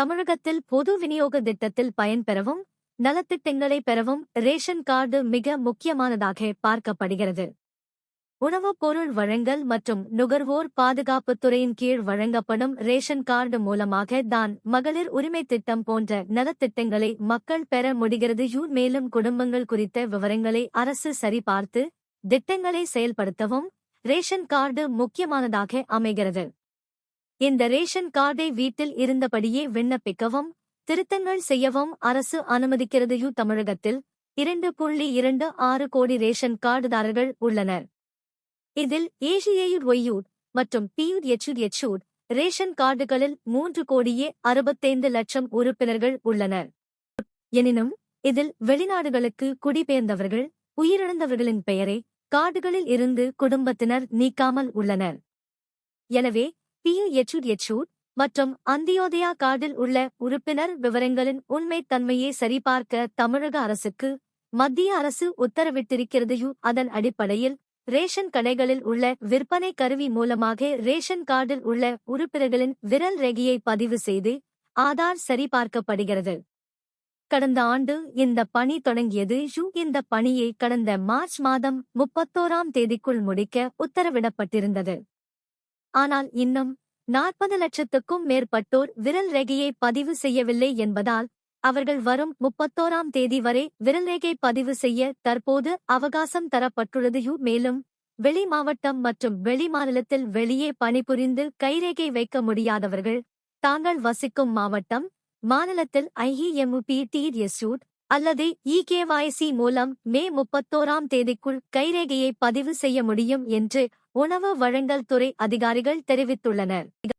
தமிழகத்தில் பொது விநியோக திட்டத்தில் பயன்பெறவும் நலத்திட்டங்களை பெறவும் ரேஷன் கார்டு மிக முக்கியமானதாக பார்க்கப்படுகிறது. உணவுப் பொருள் வழங்கல் மற்றும் நுகர்வோர் பாதுகாப்புத் துறையின் கீழ் வழங்கப்படும் ரேஷன் கார்டு மூலமாக தான் மகளிர் உரிமை திட்டம் போன்ற நலத்திட்டங்களை மக்கள் பெற முடிகிறது. யூ மேலும் குடும்பங்கள் குறித்த விவரங்களை அரசு சரிபார்த்து திட்டங்களை செயல்படுத்தவும் ரேஷன் கார்டு முக்கியமானதாக அமைகிறது. இந்த ரேஷன் கார்டை வீட்டில் இருந்தபடியே விண்ணப்பிக்கவும் திருத்தங்கள் செய்யவும் அரசு அனுமதிக்கிறது தமிழகத்தில் இரண்டு புள்ளி இரண்டு ஆறு கோடி ரேஷன் கார்டுதாரர்கள் உள்ளனர். இதில் ஏசிஏயுட் ஒய்யூட் மற்றும் பியூட் எச்சுட் எச்சூட் ரேஷன் கார்டுகளில் மூன்று கோடியே அறுபத்தைந்து லட்சம் உறுப்பினர்கள் உள்ளனர். எனினும் இதில் வெளிநாடுகளுக்கு குடிபெயர்ந்தவர்கள் உயிரிழந்தவர்களின் பெயரை கார்டுகளில் இருந்து குடும்பத்தினர் நீக்காமல் உள்ளனர். எனவே பியு எச்சூட் எச்சூட் மற்றும் அந்தியோதயா கார்டில் உள்ள உறுப்பினர் விவரங்களின் உண்மைத்தன்மையை சரிபார்க்க தமிழக அரசுக்கு மத்திய அரசு உத்தரவிட்டிருக்கிறதையும் அதன் அடிப்படையில் ரேஷன் கடைகளில் உள்ள விற்பனை கருவி மூலமாக ரேஷன் கார்டில் உள்ள உறுப்பினர்களின் விரல் ரேகையை பதிவு செய்து ஆதார் சரிபார்க்கப்படுகிறது. கடந்த ஆண்டு இந்த பணி தொடங்கியது யு இந்த பணியை கடந்த மார்ச் மாதம் முப்பத்தோராம் தேதிக்குள் முடிக்க உத்தரவிடப்பட்டிருந்தது. ஆனால் இன்னும் நாற்பது லட்சத்துக்கும் மேற்பட்டோர் விரல் ரேகையை பதிவு செய்யவில்லை என்பதால் அவர்கள் வரும் முப்பத்தோராம் தேதி வரை விரல்ரேகை பதிவு செய்ய தற்போது அவகாசம் தரப்பட்டுள்ளதையு மேலும் வெளி மாவட்டம் மற்றும் வெளி மாநிலத்தில் வெளியே பணிபுரிந்து கைரேகை வைக்க முடியாதவர்கள் தாங்கள் வசிக்கும் மாவட்டம் மாநிலத்தில் ஐஇஎம்யூபி டிஎஸ்யூட் அல்லது இகேவாய்சி மூலம் மே முப்பத்தோராம் தேதிக்குள் கைரேகையை பதிவு செய்ய முடியும் என்று உணவு வழங்கல் துறை அதிகாரிகள் தெரிவித்துள்ளனர்.